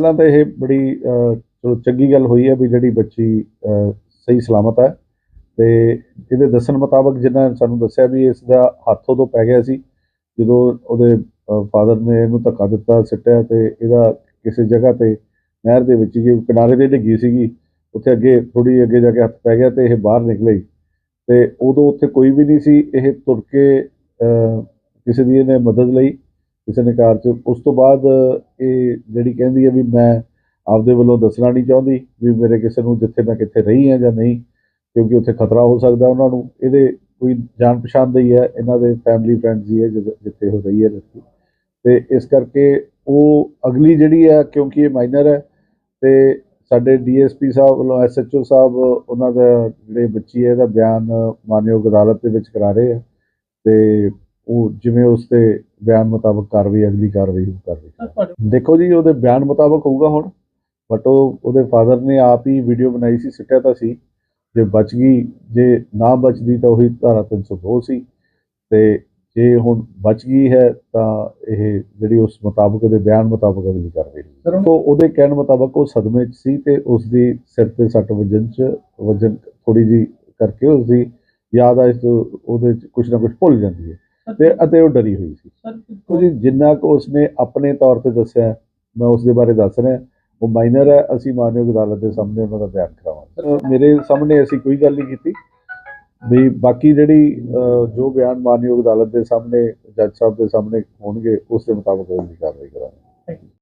ਪਹਿਲਾਂ ਤਾਂ ਇਹ ਬੜੀ ਚਲੋ ਚੰਗੀ ਗੱਲ ਹੋਈ ਹੈ ਵੀ ਜਿਹੜੀ ਬੱਚੀ ਸਹੀ ਸਲਾਮਤ ਹੈ ਤੇ ਇਹਦੇ ਦੱਸਣ ਮੁਤਾਬਕ ਜਿਨ੍ਹਾਂ ਸਾਨੂੰ ਦੱਸਿਆ ਵੀ ਇਸ ਦਾ ਹੱਥ ਉਦੋਂ ਪੈ ਗਿਆ ਸੀ ਜਦੋਂ ਉਹਦੇ ਫਾਦਰ ਨੇ ਇਹਨੂੰ ਧੱਕਾ ਦਿੱਤਾ, ਸਿੱਟਿਆ ਤੇ ਇਹਦਾ ਕਿਸੇ ਜਗ੍ਹਾ ਤੇ ਨਹਿਰ ਦੇ ਵਿੱਚ ਹੀ ਕਿਨਾਰੇ ਤੇ ਡਿੱਗੀ ਸੀਗੀ। ਉੱਥੇ ਅੱਗੇ ਥੋੜੀ ਅੱਗੇ ਜਾ ਕੇ ਹੱਥ ਪੈ ਗਿਆ ਤੇ ਇਹ ਬਾਹਰ ਨਿਕਲੇ ਤੇ ਉਦੋਂ ਉੱਥੇ ਕੋਈ ਵੀ ਨਹੀਂ ਸੀ, ਇਹ ਤੁਰ ਕੇ ਕਿਸੇ ਦੀ ਇਹਨੇ ਮਦਦ ਲਈ। ਕਿਸੇ ਨੇ ਕਾਰ 'ਚ। ਉਸ ਤੋਂ ਬਾਅਦ ਇਹ ਜਿਹੜੀ ਕਹਿੰਦੀ ਹੈ ਵੀ ਮੈਂ ਆਪਦੇ ਵੱਲੋਂ ਦੱਸਣਾ ਨਹੀਂ ਚਾਹੁੰਦੀ ਵੀ ਮੇਰੇ ਕਿਸੇ ਨੂੰ ਜਿੱਥੇ ਮੈਂ ਕਿੱਥੇ ਰਹੀ ਹਾਂ ਜਾਂ ਨਹੀਂ, ਕਿਉਂਕਿ ਉੱਥੇ ਖਤਰਾ ਹੋ ਸਕਦਾ ਉਹਨਾਂ ਨੂੰ। ਇਹਦੇ ਕੋਈ ਜਾਣ ਪਛਾਣ ਦਾ ਹੀ ਹੈ, ਇਹਨਾਂ ਦੇ ਫੈਮਿਲੀ ਫਰੈਂਡਸ ਹੀ ਹੈ ਜਿੱਥੇ ਹੋ ਰਹੀ ਹੈ ਲੜਕੀ। ਤੇ ਇਸ ਕਰਕੇ ਉਹ ਅਗਲੀ ਜਿਹੜੀ ਹੈ, ਕਿਉਂਕਿ ਇਹ ਮਾਈਨਰ ਹੈ, ਤੇ ਸਾਡੇ ਡੀਐਸਪੀ ਸਾਹਿਬ ਵੱਲੋਂ ਐਸਐਚਓ ਸਾਹਿਬ, ਉਹਨਾਂ ਦਾ ਜਿਹੜੇ ਬੱਚੀ ਹੈ, ਇਹਦਾ ਬਿਆਨ ਮਾਨਯੋਗ ਅਦਾਲਤ ਦੇ ਵਿੱਚ ਕਰਾ ਰਹੇ ਆ। ਤੇ ਉਹ ਜਿਵੇਂ ਉਸ ਤੇ ਬਿਆਨ ਮੁਤਾਬਕ ਕਾਰਵਾਈ ਅਗਲੀ ਕਾਰਵਾਈ ਹੈ। ਦੇਖੋ ਜੀ ਉਹਦੇ ਬਿਆਨ ਮੁਤਾਬਕ ਹੋਊਗਾ ਹੁਣ ਬਟ ਉਹ ਉਹਦੇ ਫਾਦਰ ਨੇ ਆਪ ਹੀ ਵੀਡੀਓ ਬਣਾਈ ਸੀ ਸਿੱਟਿਆ ਤਾਂ ਸੀ। ਜੇ ਬਚ ਗਈ ਜੇ ਨਾ ਬਚਦੀ ਤਾਂ ਉਹੀ ਧਾਰਾ 302 ਸੀ ਤੇ ਜੇ ਹੁਣ ਬਚ ਗਈ ਹੈ ਤਾਂ ਇਹ ਜਿਹੜੀ ਉਸ ਮੁਤਾਬਕ ਦੇ ਬਿਆਨ ਮੁਤਾਬਕ ਅਗਲੀ ਕਾਰਵਾਈ ਉਹ ਉਹਦੇ ਕਹਿਣ ਮੁਤਾਬਕ ਉਹ ਸਦਮੇ 'ਚ ਸੀ ਤੇ ਉਸ ਦੀ ਸਿਰ ਤੇ ਸੱਟ ਵੱਜਣ 'ਚ ਵਜਨ ਥੋੜੀ ਜੀ ਕਰਕੇ ਉਸ ਦੀ ਯਾਦ ਆ ਇਸ ਉਹਦੇ 'ਚ ਕੁਝ ਨਾ ਕੁਝ ਭੁੱਲ ਜਾਂਦੀ ਹੈ। ਤੇ ਅਤੇ ਉਹ ਡਰੀ ਹੋਈ ਸੀ। ਕੁਝ ਜਿੰਨਾ ਕੁ ਉਸਨੇ ਆਪਣੇ ਤੌਰ ਤੇ ਦੱਸਿਆ ਮੈਂ ਉਸ ਦੇ ਬਾਰੇ ਦੱਸ ਰਿਹਾ। ਉਹ ਮਾਈਨਰ ਹੈ ਅਸੀਂ ਮਾਨਯੋਗ ਅਦਾਲਤ ਦੇ ਸਾਹਮਣੇ ਉਹਨਾਂ ਦਾ ਬਿਆਨ ਕਰਾਵਾਂਗੇ। ਮੇਰੇ ਸਾਹਮਣੇ ਅਸੀਂ ਕੋਈ ਗੱਲ ਨਹੀਂ ਕੀਤੀ। ਵੀ ਬਾਕੀ ਜਿਹੜੀ ਜੋ ਬਿਆਨ ਮਾਨਯੋਗ ਅਦਾਲਤ ਦੇ ਸਾਹਮਣੇ ਜੱਜ ਸਾਹਿਬ ਦੇ ਸਾਹਮਣੇ ਹੋਣਗੇ ਉਸ ਦੇ ਮੁਤਾਬਕ ਅਗਲੀ ਕਾਰਵਾਈ ਕਰਾਂਗੇ।